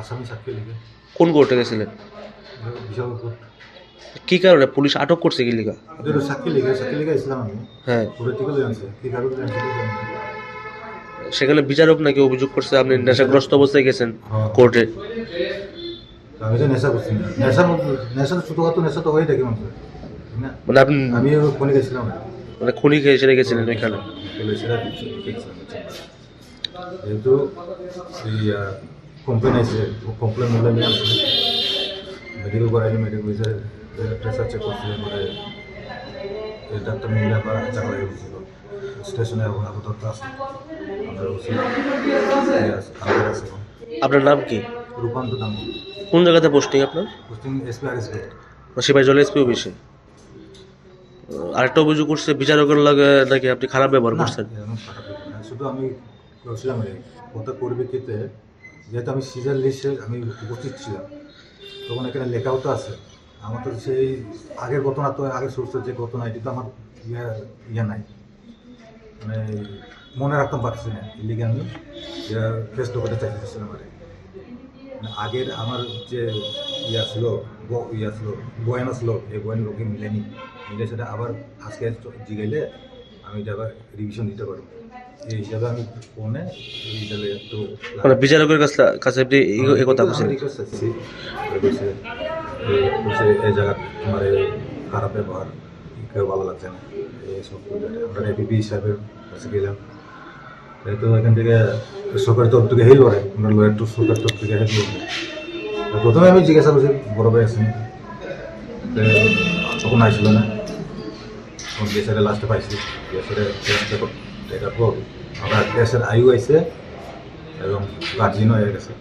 আসামি সাক্ষী কোন কোর্টে গেছিলেন বিশাল কোর্ট। কি কারণে? পুলিশ আটক করছে কি লিগা সাক্ষী সাক্ষী ইসলাম আমি। হ্যাঁ। জানছে কি কারণে। সেখানে বিচারক নাকি অভিযোগ করছে আপনি নেশাগ্রস্ত অবস্থায় গেছেন হ্যাঁ। কোর্টে? আমি তো নেশা করছি নেশা তো ছোটোখাটো নেশা তো হয়ে থাকে মানুষের মানে আপনি আমি গেছিলাম। মানে খুনি খেয়ে গেছিলেন ওইখানে? যেহেতু এই কমপ্লেন আছে কমপ্লেন মূল্য নিয়ে আসছে মেডিকেল করাইলে মেডিকেল বিষয়ে প্রেসার চেক করছে মানে ডাক্তার মিলে আবার চাকরি হয়ে গেছিল। স্টেশনে এখন আপাতত আছে। আমাদের আছে। আপনার নাম কি? রূপান্ত দাম কোন জায়গাতে পোস্টিং আপনার? পোস্টিং এসপি আর এসপি সিপাহী জল এসপি অফিসে আরেকটা অভিযোগ করছে বিচারকের লাগে নাকি আপনি খারাপ ব্যবহার করছেন। শুধু আমি এই কথা পরিপ্রেক্ষিতে যেহেতু আমি সিজার লিস্টে আমি উপস্থিত ছিলাম, তখন এখানে লেখাও তো আছে। আমার তো সেই আগের ঘটনা তো আগের সোর্সের যে ঘটনা, এটি তো আমার ইয়ে ইয়ে নাই। মানে মনে রাখতাম পারছি না। এই লিগে আমি ফেস করতে চাইতেছিলাম আর মানে আগের আমার যে ইয়া ছিল ইয়া ছিল, বয়ান ছিল, এই বয়ান লোকে মিলেনি। মিলে সেটা আবার আজকে জিগাইলে আমি এটা আবার রিভিশন দিতে পারব। এই হিসাবে আমি ফোনে মানে বিচারকের কাছে কাছে আপনি এই- কথা বলছেন? এই জায়গা এই খারাপ ব্যবহার কেউ ভালো লাগছে না। এইসব আমরা এপিপি হিসাবে কাছে গেলাম। তো এখান থেকে সরকারের তরফ থেকে হেল্প করে আমরা লয়ার তো সরকারের তরফ থেকে হেল্প করব প্রথমে আমি জিজ্ঞাসা করছি বড় ভাই আসেনি তখন আসছিল না। গ্যাসের লাস্টে পাইছি। গ্যাসের দেখার পর আমরা দেশের আয়ু আইছে এবং গার্জিনও হয়ে গেছে।